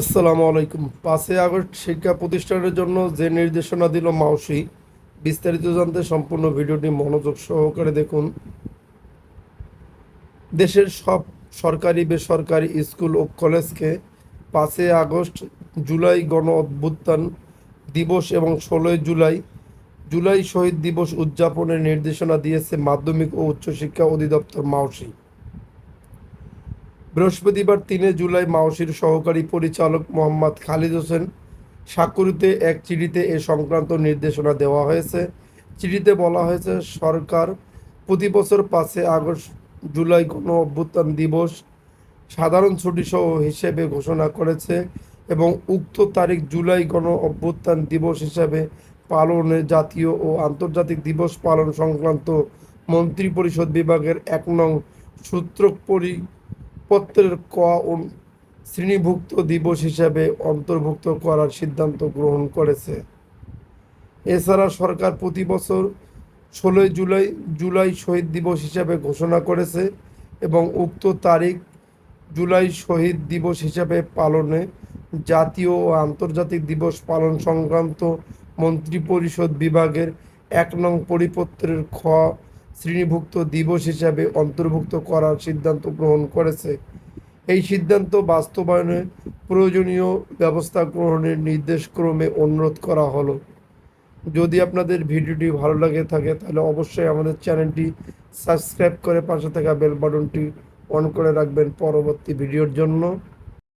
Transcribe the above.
আসসালামু আলাইকুম। পাঁচই আগস্ট শিক্ষা প্রতিষ্ঠানের জন্য যে নির্দেশনা দিল মাউসি, বিস্তারিত জানতে সম্পূর্ণ ভিডিওটি মনোযোগ সহকারে দেখুন। দেশের সব সরকারি, বেসরকারি স্কুল ও কলেজকে পাঁচই আগস্ট জুলাই গণ অভ্যুত্থান দিবস এবং ষোলোই জুলাই জুলাই শহীদ দিবস উদযাপনের নির্দেশনা দিয়েছে মাধ্যমিক ও উচ্চশিক্ষা অধিদপ্তর মাউসি। বৃহস্পতিবার তিনে জুলাই মাওসির সহকারী পরিচালক মোহাম্মদ খালিদ হোসেন স্বাক্ষরিতে এক চিঠিতে এ সংক্রান্ত নির্দেশনা দেওয়া হয়েছে। চিঠিতে বলা হয়েছে, সরকার প্রতি বছর পাঁচে আগস্ট জুলাই গণ অভ্যুত্থান দিবস সাধারণ ছুটি সহ হিসেবে ঘোষণা করেছে এবং উক্ত তারিখ জুলাই গণ অভ্যুত্থান দিবস হিসাবে পালনে জাতীয় ও আন্তর্জাতিক দিবস পালন সংক্রান্ত মন্ত্রিপরিষদ বিভাগের এক নং সূত্র পরি পত্রের ক শ্রেণীভুক্ত দিবস হিসাবে অন্তর্ভুক্ত করার সিদ্ধান্ত গ্রহণ করেছে। এছাড়া সরকার প্রতি বছর ষোলোই জুলাই জুলাই শহীদ দিবস হিসাবে ঘোষণা করেছে এবং উক্ত তারিখ জুলাই শহীদ দিবস হিসাবে পালনে জাতীয় ও আন্তর্জাতিক দিবস পালন সংক্রান্ত মন্ত্রিপরিষদ বিভাগের এক নং পরিপত্রের খ শ্রেণীভুক্ত দিবস হিসাবে অন্তর্ভুক্ত করার সিদ্ধান্ত গ্রহণ করেছে। এই সিদ্ধান্ত বাস্তবায়নে প্রয়োজনীয় ব্যবস্থা গ্রহণের নির্দেশক্রমে অনুরোধ করা হলো। যদি আপনাদের ভিডিওটি ভালো লাগে থাকে, তাহলে অবশ্যই আমাদের চ্যানেলটি সাবস্ক্রাইব করে পাশে থাকা বেল বাটনটি অন করে রাখবেন পরবর্তী ভিডিওর জন্য।